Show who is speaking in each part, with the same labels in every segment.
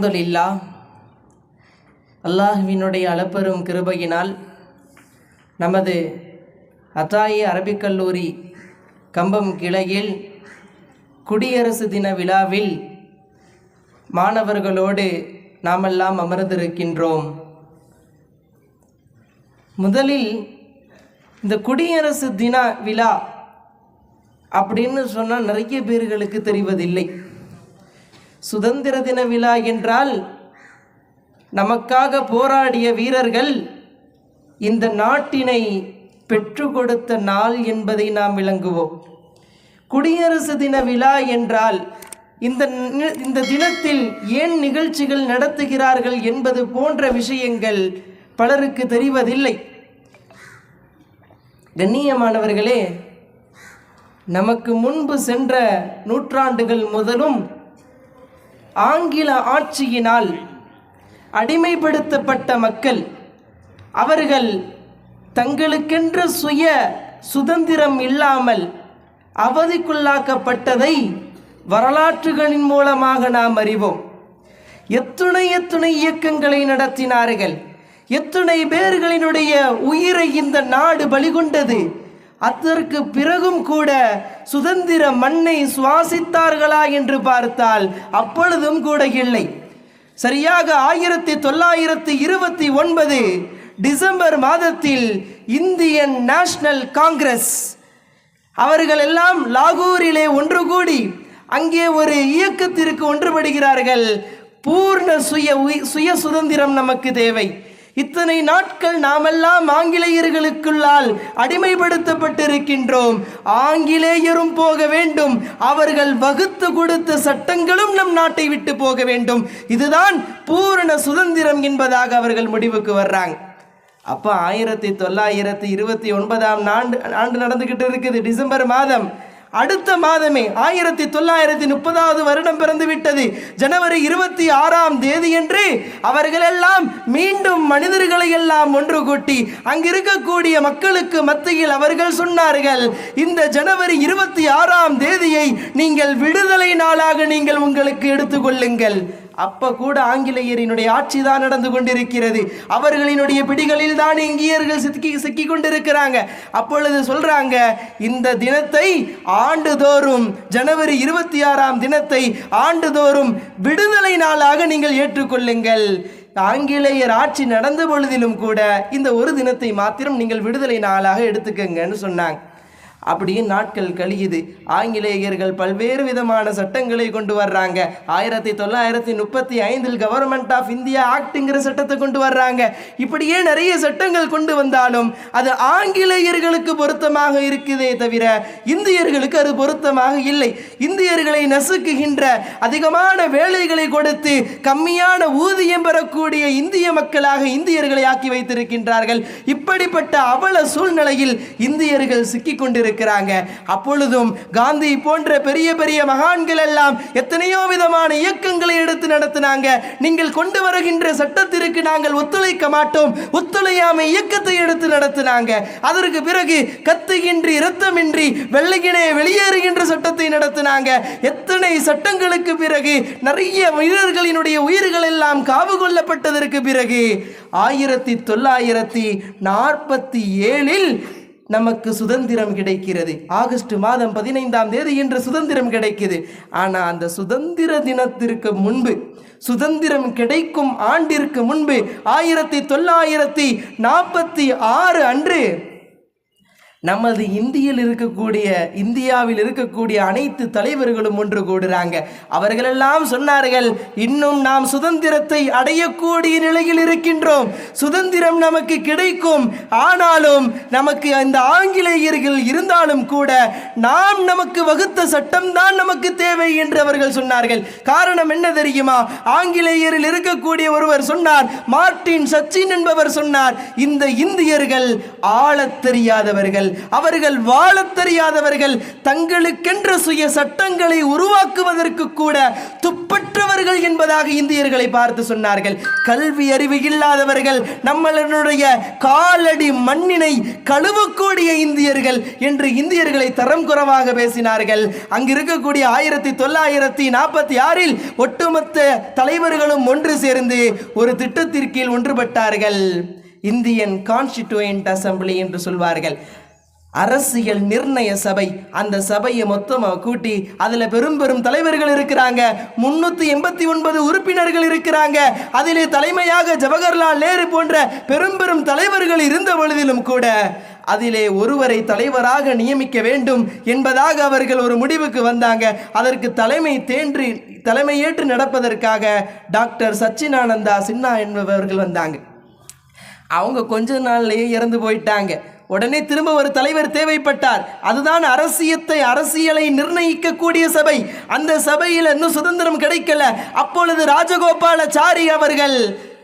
Speaker 1: அலமதுல்லா அல்லாஹ்வினுடைய அளப்பெரும் கிருபையினால் நமது அத்தாயி அரபிக்கல்லூரி கம்பம் கிளையில் குடியரசு தின விழாவில் மாணவர்களோடு நாமெல்லாம் அமர்ந்திருக்கின்றோம். முதலில் இந்த குடியரசு தின விழா அப்படின்னு சொன்னால் நிறைய பேர்களுக்கு தெரிவதில்லை. சுதந்திர தின விழா என்றால் நமக்காக போராடிய வீரர்கள் இந்த நாட்டினை பெற்று கொடுத்த நாள் என்பதை நாம் விளங்குவோம். குடியரசு தின விழா என்றால் இந்த இந்த தினத்தில் ஏன் நிகழ்ச்சிகள் நடத்துகிறார்கள் என்பது போன்ற விஷயங்கள் பலருக்கு தெரிவதில்லை. கண்ணியமானவர்களே நமக்கு முன்பு சென்ற நூற்றாண்டுகள் முதலும் ஆங்கில ஆட்சியினால் அடிமைப்படுத்தப்பட்ட மக்கள் அவர்கள் தங்களுக்கென்று சுய சுதந்திரம் இல்லாமல் அவதிக்குள்ளாக்கப்பட்டதை வரலாற்றுகளின் மூலமாக நாம் அறிவோம். எத்துணை எத்துணை இயக்கங்களை நடத்தினார்கள். எத்துணை பேர்களினுடைய உயிரை இந்த நாடு பலிகொண்டது அதற்கு பிறகும் கூட சுதந்திர மண்ணை சுவாசித்தார்களா என்று பார்த்தால் அப்பொழுதும் கூட இல்லை. சரியாக ஆயிரத்தி தொள்ளாயிரத்தி இருபத்தி ஒன்பது டிசம்பர் மாதத்தில் இந்தியன் நேஷனல் காங்கிரஸ் அவர்கள் எல்லாம் லாகூரிலே ஒன்று கூடி அங்கே ஒரு இயக்கத்திற்கு ஒன்றுபடுகிறார்கள். பூர்ண சுய சுய சுதந்திரம் நமக்கு தேவை. இத்தனை நாட்கள் நாமெல்லாம் ஆங்கிலேயர்களுக்குள்ளால் அடிமைப்படுத்தப்பட்டிருக்கின்றோம். ஆங்கிலேயரும் போக வேண்டும். அவர்கள் வகுத்து கொடுத்த சட்டங்களும் நம் நாட்டை விட்டு போக வேண்டும். இதுதான் பூரண சுதந்திரம் என்பதாக அவர்கள் முடிவுக்கு வர்றாங்க. அப்போ ஆயிரத்தி தொள்ளாயிரத்தி இருபத்தி ஒன்பதாம் ஆண்டு ஆண்டு நடந்துக்கிட்டு இருக்குது டிசம்பர் மாதம். அடுத்த மாதமே ஆயிரத்தி தொள்ளாயிரத்தி முப்பதாவது வருடம் பிறந்து விட்டது. ஜனவரி இருபத்தி ஆறாம் தேதியன்று அவர்களெல்லாம் மீண்டும் மனிதர்களை எல்லாம் ஒன்று கூட்டி அங்கிருக்கக்கூடிய மக்களுக்கு மத்தியில் அவர்கள் சொன்னார்கள் இந்த ஜனவரி இருபத்தி ஆறாம் தேதியை நீங்கள் விடுதலை நாளாக நீங்கள் உங்களுக்கு எடுத்துக்கொள்ளுங்கள். அப்ப கூட ஆங்கிலேயரினுடைய ஆட்சி தான் நடந்து கொண்டிருக்கிறது. அவர்களினுடைய பிடிகளில் தான் இங்கியர்கள் சிக்கி சிக்கி கொண்டிருக்கிறாங்க அப்பொழுது சொல்றாங்க இந்த தினத்தை ஆண்டுதோறும் ஜனவரி இருபத்தி ஆறாம் தினத்தை ஆண்டுதோறும் விடுதலை நாளாக நீங்கள் ஏற்றுக்கொள்ளுங்கள். ஆங்கிலேயர் ஆட்சி நடந்த பொழுதிலும் கூட இந்த ஒரு தினத்தை மாத்திரம் நீங்கள் விடுதலை நாளாக எடுத்துக்கங்கன்னு சொன்னாங்க. அப்படியே நாட்கள் கழியுது. ஆங்கிலேயர்கள் பல்வேறு விதமான சட்டங்களை கொண்டு வர்றாங்க. ஆயிரத்தி தொள்ளாயிரத்தி முப்பத்தி ஐந்தில் கவர்மெண்ட் ஆஃப் இந்தியா ஆக்டுங்கிற சட்டத்தை கொண்டு வர்றாங்க. இப்படியே நிறைய சட்டங்கள் கொண்டு வந்தாலும் அது ஆங்கிலேயர்களுக்கு பொருத்தமாக இருக்குதே தவிர இந்தியர்களுக்கு அது பொருத்தமாக இல்லை. இந்தியர்களை நசுக்குகின்ற அதிகமான வேலைகளை கொடுத்து கம்மியான ஊதியம் பெறக்கூடிய இந்திய மக்களாக இந்தியர்களை ஆக்கி வைத்திருக்கின்றார்கள். இப்படிப்பட்ட அவல சூழ்நிலையில் இந்தியர்கள் சிக்கிக் கொண்டிருக்கிறாங்க. அப்பொழுதும் காந்தி போன்ற பெரிய பெரிய மகான்கள் எல்லாம் எத்தனையோ விதமான இயக்கங்களை எடுத்து நடத்தினாங்க. நீங்கள் கொண்டு வருகின்ற சட்டத்திற்கு நாங்கள் ஒத்துழைக்க மாட்டோம். ஒத்துழையாமை இயக்கத்தை எடுத்து நடத்தினாங்க. அதற்கு பிறகு கத்துகின்றி இரத்தமின்றி வெள்ளையினே வெளியேறுகின்ற சட்டத்தை நடத்தினாங்க. எத்தனை சட்டங்களுக்கு பிறகு நிறைய வீரர்களினுடைய உயிர்கள் எல்லாம் காவு கொள்ளப்பட்டதற்கு பிறகு ஆயிரத்தி தொள்ளாயிரத்தி நாற்பத்தி ஏழில் நமக்கு சுதந்திரம் கிடைக்கிறது. ஆகஸ்ட் மாதம் பதினைந்தாம் தேதி இன்று சுதந்திரம் கிடைக்குது. ஆனால் அந்த சுதந்திர தினத்திற்கு முன்பு சுதந்திரம் கிடைக்கும் ஆண்டிற்கு முன்பு ஆயிரத்தி தொள்ளாயிரத்தி நாற்பத்தி ஆறு அன்று நமது இந்தியில் இருக்கக்கூடிய இந்தியாவில் இருக்கக்கூடிய அனைத்து தலைவர்களும் ஒன்று கூடுறாங்க. அவர்களெல்லாம் சொன்னார்கள் இன்னும் நாம் சுதந்திரத்தை அடையக்கூடிய நிலையில் இருக்கின்றோம். சுதந்திரம் நமக்கு கிடைக்கும். ஆனாலும் நமக்கு அந்த ஆங்கிலேயர்கள் இருந்தாலும் கூட நாம் நமக்கு வகுத்த சட்டம்தான் நமக்கு தேவை என்று அவர்கள் சொன்னார்கள். காரணம் என்ன தெரியுமா? ஆங்கிலேயரில் இருக்கக்கூடிய ஒருவர் சொன்னார் மார்ட்டின் சச்சின் என்பவர் சொன்னார் இந்த இந்தியர்கள் ஆளத் தெரியாதவர்கள். அவர்கள் வாழ தெரியாதவர்கள் தங்களுக்கென்ற சுய சட்டங்களை உருவாக்குவதற்கு கூட துப்பற்றவர்கள் என்பதாக இந்தியர்களை பார்த்து சொன்னார்கள். கல்வி அறிவு இல்லாதவர்கள் நம்மளுடைய காலடி மண்ணினை கழுவக்கூடிய இந்தியர்கள் என்று இந்தியர்களை தரம் குறைவாக பேசினார்கள். அங்கு இருக்கக்கூடிய ஆயிரத்தி தொள்ளாயிரத்தி நாற்பத்தி ஆறில் ஒட்டுமொத்த தலைவர்களும் ஒன்று சேர்ந்து ஒரு திட்டத்திற்கீழ் ஒன்றுபட்டார்கள். இந்தியன் கான்ஸ்டிடியூயன்ட் அசம்பிளி என்று சொல்வார்கள். அரசியல் நிர்ணய சபை. அந்த சபையை மொத்தமாக கூட்டி அதில் பெரும் பெரும் தலைவர்கள் இருக்கிறாங்க. முன்னூற்றி எண்பத்தி ஒன்பது உறுப்பினர்கள் இருக்கிறாங்க. அதிலே தலைமையாக ஜவஹர்லால் நேரு போன்ற பெரும் பெரும் தலைவர்கள் இருந்த பொழுதிலும் கூட அதிலே ஒருவரை தலைவராக நியமிக்க வேண்டும் என்பதாக அவர்கள் ஒரு முடிவுக்கு வந்தாங்க. அதற்கு தலைமை தேன்று தலைமையேற்று நடப்பதற்காக டாக்டர் சச்சினானந்தா சின்ஹா என்பவர்கள் வந்தாங்க. அவங்க கொஞ்ச நாள்லேயே இறந்து போயிட்டாங்க. உடனே திரும்ப ஒரு தலைவர் தேவைப்பட்டார். அதுதான் அரசியத்தை அரசியலை நிர்ணயிக்கக்கூடிய சபை. அந்த சபையில் இன்னும் சுதந்திரம் கிடைக்கல. அப்பொழுது ராஜகோபாலாச்சாரி அவர்கள்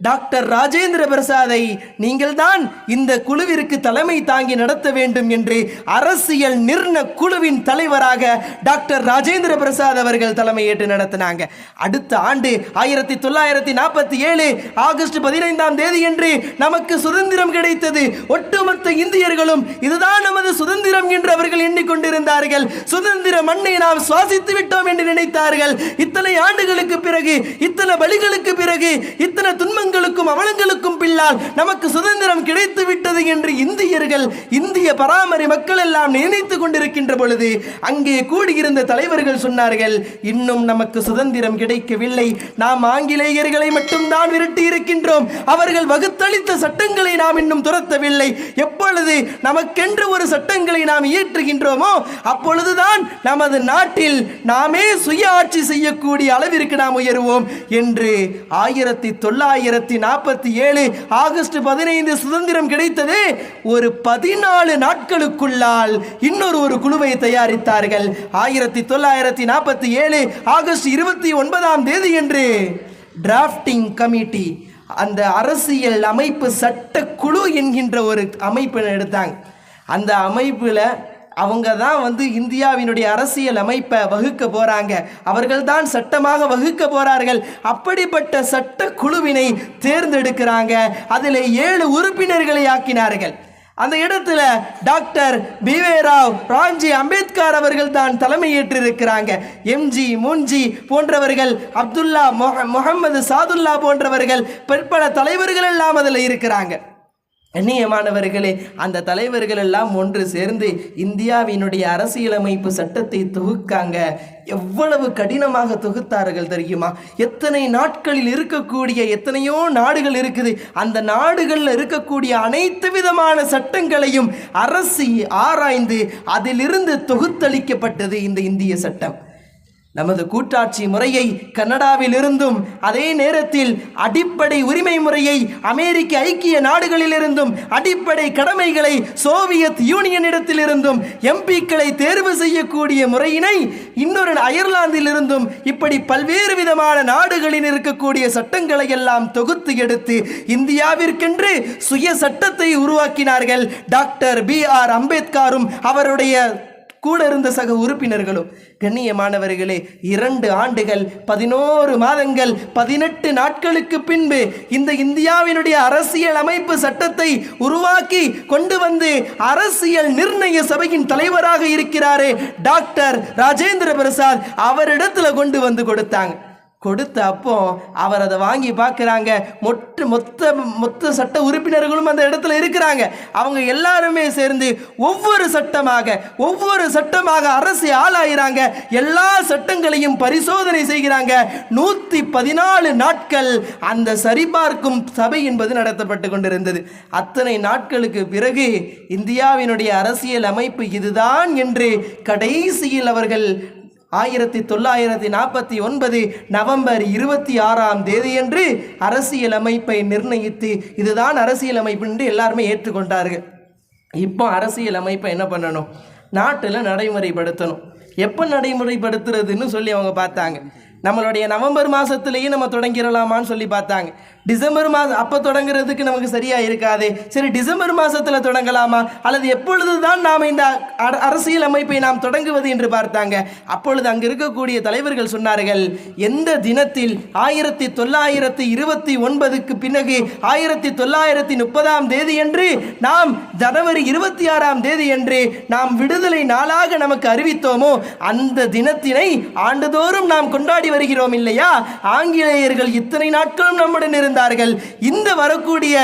Speaker 1: டாக்டர் ராஜேந்திர பிரசாதை நீங்கள்தான் இந்த குழுவிற்கு தலைமை தாங்கி நடத்த வேண்டும் என்று அரசியல் நிர்ண குழுவின் தலைவராக டாக்டர் ராஜேந்திர பிரசாத் அவர்கள் தலைமையேற்று நடத்தினாங்க. அடுத்த ஆண்டு ஆயிரத்தி தொள்ளாயிரத்தி நாற்பத்தி ஏழு ஆகஸ்ட் பதினைந்தாம் தேதியன்று நமக்கு சுதந்திரம் கிடைத்தது. ஒட்டுமொத்த இந்தியர்களும் இதுதான் நமது சுதந்திரம் என்று அவர்கள் எண்ணிக்கொண்டிருந்தார்கள். சுதந்திர மண்ணை நாம் சுவாசித்து விட்டோம் என்று நினைத்தார்கள். இத்தனை ஆண்டுகளுக்கு பிறகு இத்தனை பலிகளுக்கு பிறகு இத்தனை துன்பங்களுக்கும் அவலங்களுக்கும் பின்னால் நமக்கு சுதந்திரம் கிடைத்து விட்டது என்று இந்தியர்கள் இந்திய பராமரி மக்கள் எல்லாம் நினைத்துக் கொண்டிருக்கின்ற பொழுது அங்கே கூடியிருந்த தலைவர்கள் சொன்னார்கள் இன்னும் நமக்கு சுதந்திரம் கிடைக்கவில்லை. நாம் ஆங்கிலேயர்களை மட்டும்தான் விரட்டி இருக்கின்றோம். அவர்கள் வகுத்தளித்த சட்டங்களை நாம் இன்னும் துரத்தவில்லை. எப்பொழுது நமக்கென்று ஒரு சட்டங்களை நாம் இயற்றுகின்றோமோ அப்பொழுதுதான் நமது நாட்டில் நாமே சுய ஆட்சி செய்யக்கூடிய அளவிற்கு நாம் உயருவோம் என்று ஆயிரத்தி தொள்ளாயிரத்தி நாற்பத்தி ஏழு ஆகஸ்ட் பதினைந்து சுதந்திரம் கிடைத்தது. ஒரு பதினாலு நாட்களுக்குள்ளால் இன்னொரு ஒரு குழுவை தயாரித்தார்கள். ஆயிரத்தி தொள்ளாயிரத்தி நாற்பத்தி ஏழு ஆகஸ்ட் இருபத்தி ஒன்பதாம் தேதி என்று டிராஃப்டிங் கமிட்டி அந்த அரசியல் அமைப்பு சட்டக்குழு என்கின்ற ஒரு அமைப்பினை எடுத்தாங்க. அந்த அமைப்பில் அவங்க தான் வந்து இந்தியாவினுடைய அரசியல் அமைப்பை வகுக்க போகிறாங்க அவர்கள் தான் சட்டமாக வகுக்க போகிறார்கள் அப்படிப்பட்ட சட்ட குழுவினை தேர்ந்தெடுக்கிறாங்க. அதில் ஏழு உறுப்பினர்களை ஆக்கினார்கள். அந்த இடத்துல டாக்டர் பிவே ராவ் ராம்ஜி அம்பேத்கர் அவர்கள் தான் தலைமையேற்றிருக்கிறாங்க. எம்ஜி முன்ஜி போன்றவர்கள் அப்துல்லா மொஹ- முகமது சாதுல்லா போன்றவர்கள் பிற்பல தலைவர்கள் எல்லாம் அதில் இருக்கிறாங்க. கண்ணியமானவர்களே அந்த தலைவர்கள் எல்லாம் ஒன்று சேர்ந்து இந்தியாவினுடைய அரசியலமைப்பு சட்டத்தை தொகுக்காங்க. எவ்வளவு கடினமாக தொகுத்தார்கள் தெரியுமா? எத்தனை நாட்களில் இருக்கக்கூடிய எத்தனையோ நாடுகள் இருக்குது. அந்த நாடுகளில் இருக்கக்கூடிய அனைத்து விதமான சட்டங்களையும் அரசு ஆராய்ந்து அதிலிருந்து தொகுத்தளிக்கப்பட்டது இந்த இந்திய சட்டம். நமது கூட்டாட்சி முறையை கனடாவில் இருந்தும் அதே நேரத்தில் அடிப்படை உரிமை முறையை அமெரிக்க ஐக்கிய நாடுகளிலிருந்தும் அடிப்படை கடமைகளை சோவியத் யூனியனிடத்திலிருந்தும் எம்பிக்களை தேர்வு செய்யக்கூடிய முறையினை இன்னொரு அயர்லாந்திலிருந்தும் இப்படி பல்வேறு விதமான நாடுகளில் இருக்கக்கூடிய சட்டங்களை எல்லாம் தொகுத்து எடுத்து இந்தியாவிற்கென்று சுய சட்டத்தை உருவாக்கினார்கள். டாக்டர் பி ஆர் அம்பேத்கரும் அவருடைய கூட இருந்த சக உறுப்பினர்களும் கண்ணியமானவர்களே இரண்டு ஆண்டுகள் பதினோரு மாதங்கள் பதினெட்டு நாட்களுக்கு பின்பு இந்த இந்தியாவினுடைய அரசியல் அமைப்பு சட்டத்தை உருவாக்கி கொண்டு வந்து அரசியல் நிர்ணய சபையின் தலைவராக இருக்கிறாரே டாக்டர் ராஜேந்திர பிரசாத் அவரிடத்துல கொண்டு வந்து கொடுத்தாங்க. கொடுத்த அப்போ அவர் அதை வாங்கி பார்க்குறாங்க. மொட்டு மொத்த மொத்த சட்ட உறுப்பினர்களும் அந்த இடத்துல இருக்கிறாங்க. அவங்க எல்லாருமே சேர்ந்து ஒவ்வொரு சட்டமாக ஒவ்வொரு சட்டமாக அரசு ஆளாகிறாங்க எல்லா சட்டங்களையும் பரிசோதனை செய்கிறாங்க. நூற்றி பதினாலு நாட்கள் அந்த சரிபார்க்கும் சபை என்பது நடத்தப்பட்டு கொண்டிருந்தது. அத்தனை நாட்களுக்கு பிறகு இந்தியாவினுடைய அரசியல் அமைப்பு இதுதான் என்று கடைசியில் அவர்கள் ஆயிரத்தி தொள்ளாயிரத்தி நாற்பத்தி ஒன்பது நவம்பர் இருபத்தி ஆறாம் தேதியன்று அரசியலமைப்பை நிர்ணயித்து இதுதான் அரசியலமைப்பு என்று எல்லாருமே ஏற்றுக்கொண்டார்கள். இப்போ அரசியலமைப்பை என்ன பண்ணணும்? நாட்டில் நடைமுறைப்படுத்தணும். எப்போ நடைமுறைப்படுத்துறதுன்னு சொல்லி அவங்க பார்த்தாங்க. நம்மளுடைய நவம்பர் மாதத்துலேயே நம்ம தொடங்கிடலாமான்னு சொல்லி பார்த்தாங்க. டிசம்பர் மாதம் அப்போ தொடங்குறதுக்கு நமக்கு சரியா இருக்காது. சரி டிசம்பர் மாசத்துல தொடங்கலாமா? அல்லது எப்பொழுதுதான் நாம் இந்த அரசியல் அமைப்பை நாம் தொடங்குவது என்று பார்த்தாங்க. அப்பொழுது அங்கு இருக்கக்கூடிய தலைவர்கள் சொன்னார்கள் எந்த தினத்தில் ஆயிரத்தி தொள்ளாயிரத்தி இருபத்தி ஒன்பதுக்கு பிறகு ஆயிரத்தி தொள்ளாயிரத்தி முப்பதாம் தேதி என்று நாம் ஜனவரி இருபத்தி ஆறாம் தேதி என்று நாம் விடுதலை நாளாக நமக்கு அறிவித்தோமோ அந்த தினத்தினை ஆண்டுதோறும் நாம் கொண்டாடி வருகிறோம் இல்லையா? ஆங்கிலேயர்கள் இத்தனை நாட்களும் நம்முடன் இருந்தார்கள் இந்த வரக்கூடிய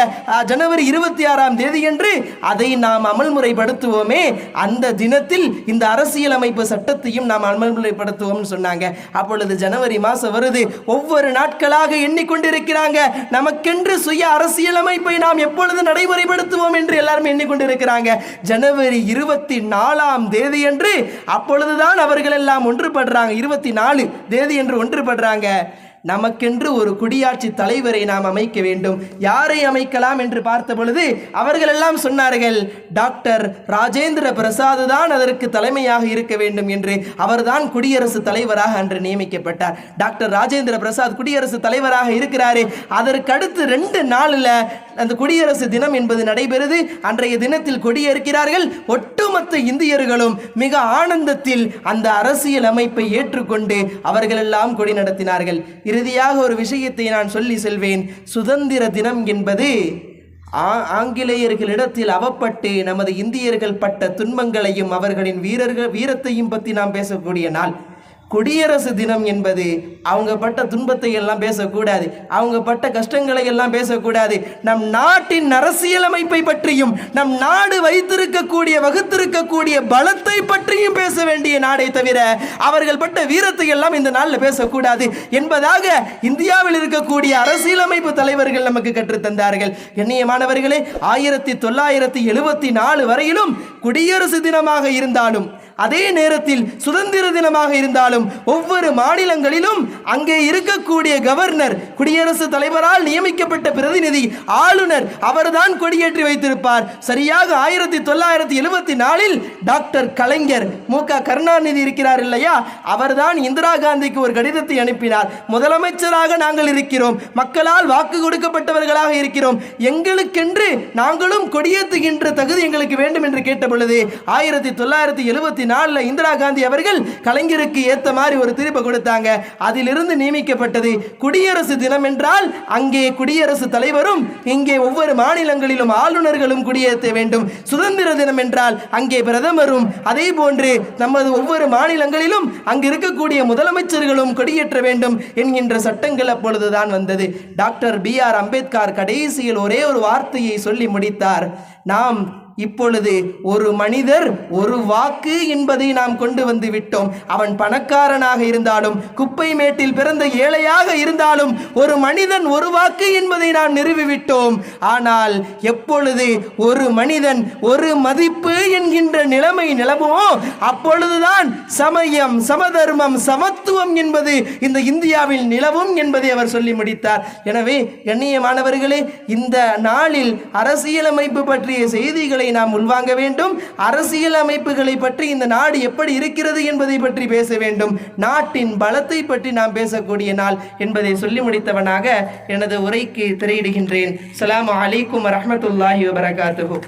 Speaker 1: ஜனவரி இருபத்தி ஆறாம் தேதி என்று அதை நாம் அமல்முறைப்படுத்துவோமே. அந்த தினத்தில் இந்த அரசியலமைப்பு சட்டத்தையும் நாம் அமல்முறைப்படுத்துவோம்னு சொன்னாங்க. அப்பொழுது ஜனவரி மாதம் வருது. ஒவ்வொரு நாட்களாக எண்ணிக்கொண்டிருக்கிறாங்க. நமக்கென்று சுய அரசியலமைப்பை நாம் எப்பொழுது நடைமுறைப்படுத்துவோம் என்று எல்லாரும் எண்ணிக்கொண்டிருக்கிறாங்க. ஜனவரி இருபத்தி நாலாம் தேதி என்று அப்பொழுதுதான் அவர்கள் எல்லாம் ஒன்றுபடுறாங்க. இருபத்தி நாலு தேதி என்று ஒன்றுபடுறாங்க. நமக்கென்று ஒரு குடியாட்சி தலைவரை நாம் அமைக்க வேண்டும். யாரை அமைக்கலாம் என்று பார்த்த பொழுது அவர்கள் எல்லாம் சொன்னார்கள் டாக்டர் ராஜேந்திர பிரசாத் தான் அதற்கு தலைமையாக இருக்க வேண்டும் என்று அவர்தான் குடியரசு தலைவராக அன்று நியமிக்கப்பட்டார். டாக்டர் ராஜேந்திர பிரசாத் குடியரசு தலைவராக இருக்கிறாரு அதற்கு அடுத்து ரெண்டு நாளில் அந்த குடியரசு தினம் என்பது நடைபெறுது. அன்றைய தினத்தில் கொடியேற்கிறார்கள். ஒட்டுமொத்த இந்தியர்களும் மிக ஆனந்தத்தில் அந்த அரசியல் அமைப்பை ஏற்றுக்கொண்டு அவர்களெல்லாம் கொடி நடத்தினார்கள். இறுதியாக ஒரு விஷயத்தை நான் சொல்லி செல்வேன். சுதந்திர தினம் என்பது ஆ- ஆங்கிலேயர்களிடத்தில் அவப்பட்டு நமது இந்தியர்கள் பட்ட துன்பங்களையும் அவர்களின் வீரர்கள் வீரத்தையும் பற்றி நாம் பேசக்கூடிய நாள். குடியரசு தினம் என்பது அவங்க பட்ட துன்பத்தை எல்லாம் பேசக்கூடாது அவங்க பட்ட கஷ்டங்களை எல்லாம் பேசக்கூடாது. நம் நாட்டின் அரசியலமைப்பை பற்றியும் நம் நாடு வைத்திருக்கக்கூடிய வகுத்திருக்கக்கூடிய பலத்தை பற்றியும் பேச வேண்டிய நாடே தவிர அவர்கள் பட்ட வீரத்தை எல்லாம் இந்த நாளில் பேசக்கூடாது என்பதாக இந்தியாவில் இருக்கக்கூடிய அரசியலமைப்பு தலைவர்கள் நமக்கு கற்றுத்தந்தார்கள். கண்ணியமானவர்களே ஆயிரத்தி தொள்ளாயிரத்தி எழுபத்தி நாலு வரையிலும் குடியரசு தினமாக இருந்தாலும் அதே நேரத்தில் சுதந்திர தினமாக இருந்தாலும் ஒவ்வொரு மாநிலங்களிலும் அங்கே இருக்கக்கூடிய கவர்னர் குடியரசுத் தலைவரால் நியமிக்கப்பட்ட பிரதிநிதி ஆளுநர் அவர்தான் கொடியேற்றி வைத்திருப்பார். சரியாக ஆயிரத்தி தொள்ளாயிரத்தி எழுபத்தி நாலில் டாக்டர் கலைஞர் மு. க. கருணாநிதி இருக்கிறார் இல்லையா? அவர்தான் இந்திரா காந்திக்கு ஒரு கடிதத்தை அனுப்பினார். முதலமைச்சராக நாங்கள் இருக்கிறோம். மக்களால் வாக்கு கொடுக்கப்பட்டவர்களாக இருக்கிறோம். எங்களுக்கென்று நாங்களும் கொடியேற்றுகின்ற தகுதி எங்களுக்கு வேண்டும் என்று கேட்ட பொழுது ஆயிரத்தி தொள்ளாயிரத்தி எழுபத்தி நாலில் இந்திரா காந்தி அவர்கள் கலைஞருக்கு ஏத்த மாதிரி ஒரு தீர்ப்பை கொடுத்தாங்க. அதிலிருந்து நியமிக்கப்பட்டது குடியரசு தினம் என்றால் அங்கே குடியரசு தலைவரும் இங்கே ஒவ்வொரு மாநிலங்களிலும் ஆளுநர்களும் குடியேற்ற வேண்டும். சுதந்திர தினம் என்றால் அங்கே பிரதமரும் அதே போன்று நமது ஒவ்வொரு மாநிலங்களிலும் அங்கு இருக்கக்கூடிய முதலமைச்சர்களும் கொடியேற்ற வேண்டும் என்கின்ற சட்டங்கள் அப்பொழுதுதான் வந்தது. டாக்டர் பி ஆர் அம்பேத்கர் கடைசியில் ஒரே ஒரு வார்த்தையை சொல்லி முடித்தார். நாம் இப்பொழுது ஒரு மனிதர் ஒரு வாக்கு என்பதை நாம் கொண்டு வந்து விட்டோம். அவன் பணக்காரனாக இருந்தாலும் குப்பை மேட்டில் பிறந்த ஏழையாக இருந்தாலும் ஒரு மனிதன் ஒரு வாக்கு என்பதை நாம் நிறுவிவிட்டோம். ஆனால் எப்பொழுது ஒரு மனிதன் ஒரு மதிப்பு என்கின்ற நிலைமை நிலவுமோ அப்பொழுதுதான் சமயம் சமதர்மம் சமத்துவம் என்பது இந்த இந்தியாவில் நிலவும் என்பதை அவர் சொல்லி முடித்தார். எனவே கண்ணியமானவர்களே இந்த நாளில் அரசியலமைப்பு பற்றிய செய்திகளை நாம் உள்வாங்க வேண்டும். அரசியல் அமைப்புகளை பற்றி இந்த நாடு எப்படி இருக்கிறது என்பதை பற்றி பேச வேண்டும். நாட்டின் பலத்தை பற்றி நாம் பேசக்கூடிய நாள் என்பதை சொல்லி முடித்தவனாக எனது உரைக்கு திரையிடுகின்றேன். சலாம் அலைக்கும் வரஹ்மத்துல்லாஹி வபரகாத்துஹு.